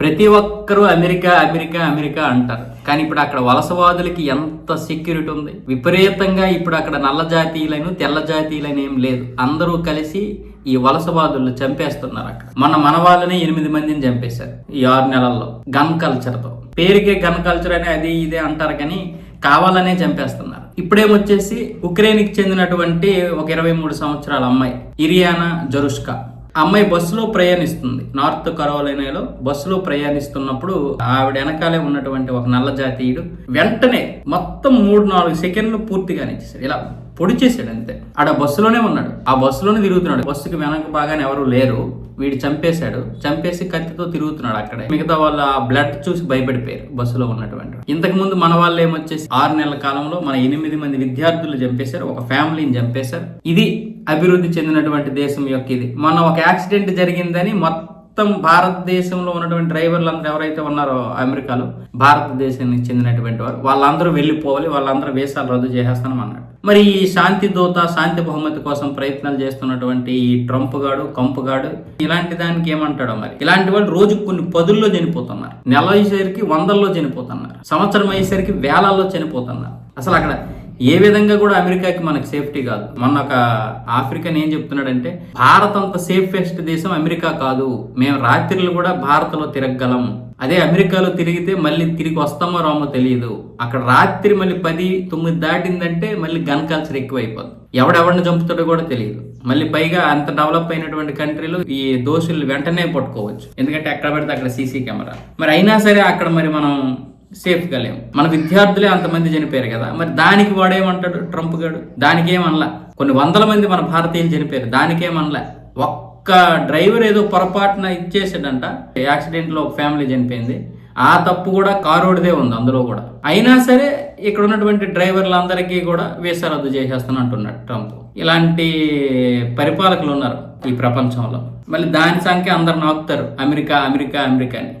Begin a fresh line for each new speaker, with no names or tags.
ప్రతి ఒక్కరూ America America America అంటారు. కానీ ఇప్పుడు అక్కడ వలసవాదులకి ఎంత సెక్యూరిటీ ఉంది? విపరీతంగా ఇప్పుడు అక్కడ నల్ల జాతీయులను తెల్ల జాతీయులని ఏం లేదు. అందరూ కలిసి ఈ వలసవాదులు చంపేస్తున్నారు అక్కడ. మన మన వాళ్ళని ఎనిమిది మందిని చంపేశారు ఈ ఆరు నెలల్లో. గన్ కల్చర్తో పేరుకే గన్ కల్చర్ అని అది ఇదే అంటారు కానీ కావాలనే చంపేస్తున్నారు. ఇప్పుడేమొచ్చేసి ఉక్రెయిన్కి చెందినటువంటి ఒక ఇరవై మూడు సంవత్సరాల అమ్మాయి ఇరియానా జరుష్కా. అమ్మాయి బస్సులో ప్రయాణిస్తుంది. నార్త్ కరోలైనాలో బస్సులో ప్రయాణిస్తున్నప్పుడు ఆవిడ వెనకాలే ఉన్నటువంటి ఒక నల్ల జాతీయుడు వెంటనే మొత్తం మూడు నాలుగు సెకండ్లు పూర్తిగా ఇచ్చేసాడు ఇలా పొడి చేశాడు అంతే. ఆడ బస్సులోనే ఉన్నాడు. ఆ బస్సులోనే తిరుగుతున్నాడు. బస్సుకి వెనక బాగానే ఎవరు లేరు. వీడు చంపేశాడు. చంపేసి కత్తితో తిరుగుతున్నాడు అక్కడే. మిగతా వాళ్ళు ఆ బ్లడ్ చూసి భయపడిపోయారు బస్సులో ఉన్నటువంటి ఇంతకు ముందు మన వాళ్ళు ఏమొచ్చేసి ఆరు నెలల కాలంలో మన ఎనిమిది మంది విద్యార్థులు చంపేశారు. ఒక ఫ్యామిలీని చంపేశారు. ఇది అభివృద్ధి చెందినటువంటి దేశం యొక్క ఇది. మొన్న ఒక యాక్సిడెంట్ జరిగిందని మొత్తం భారతదేశంలో ఉన్నటువంటి డ్రైవర్లు అందరూ ఎవరైతే ఉన్నారో అమెరికాలో భారతదేశానికి చెందినటువంటి వారు వాళ్ళందరూ వెళ్ళిపోవాలి వాళ్ళందరూ వేసాలు రద్దు చేసేస్తాను అన్నాడు. మరి ఈ శాంతి దూత శాంతి బహుమతి కోసం ప్రయత్నాలు చేస్తున్నటువంటి ఈ ట్రంప్ గాడు కంపు గాడు ఇలాంటి దానికి ఏమంటాడో మరి? ఇలాంటి వాళ్ళు రోజు కొన్ని పదుల్లో చనిపోతున్నారు. నెల అయ్యేసరికి వందల్లో చనిపోతున్నారు. సంవత్సరం అయ్యేసరికి వేలల్లో చనిపోతున్నారు. అసలు అక్కడ ఏ విధంగా కూడా అమెరికాకి మనకు సేఫ్టీ కాదు. మొన్న ఒక ఆఫ్రికన్ ఏం చెప్తున్నాడంటే భారత్ అంత సేఫెస్ట్ దేశం అమెరికా కాదు. మేము రాత్రులు కూడా భారత్లో తిరగగలం. అదే అమెరికాలో తిరిగితే మళ్ళీ తిరిగి వస్తామో రామో తెలియదు అక్కడ రాత్రి మళ్ళీ పది తొమ్మిది దాటిందంటే మళ్ళీ గన్ కల్చర్ ఎక్కువైపోద్ది. ఎవడెవడిని చంపుతాడో కూడా తెలియదు మళ్ళీ పైగా అంత డెవలప్ అయినటువంటి కంట్రీలో ఈ దోషులు వెంటనే పట్టుకోవచ్చు. ఎందుకంటే ఎక్కడ పడితే అక్కడ సీసీ కెమెరా. మరి అయినా సరే అక్కడ మరి మనం సేఫ్గా లేము మన విద్యార్థులే అంతమంది చనిపోయారు కదా. మరి దానికి వాడేమంటాడు ట్రంప్ గాడు? దానికేమనలా? కొన్ని వందల మంది మన భారతీయులు చనిపోయారు. దానికేమనలా? ఒక్క డ్రైవర్ ఏదో పొరపాటున ఇచ్చేసాడంట. యాక్సిడెంట్లో ఒక ఫ్యామిలీ చనిపోయింది. ఆ తప్పు కూడా కారోడిదే ఉంది అందులో కూడా. అయినా సరే ఇక్కడ ఉన్నటువంటి డ్రైవర్లందరికీ కూడా వీసా రద్దు చేసేస్తాను అంటున్నాడు ట్రంప్. ఇలాంటి పరిపాలకులు ఉన్నారు ఈ ప్రపంచంలో. మళ్ళీ దాని సంఖ్య అందరు నాకుతారు అమెరికా అమెరికా అమెరికా అని.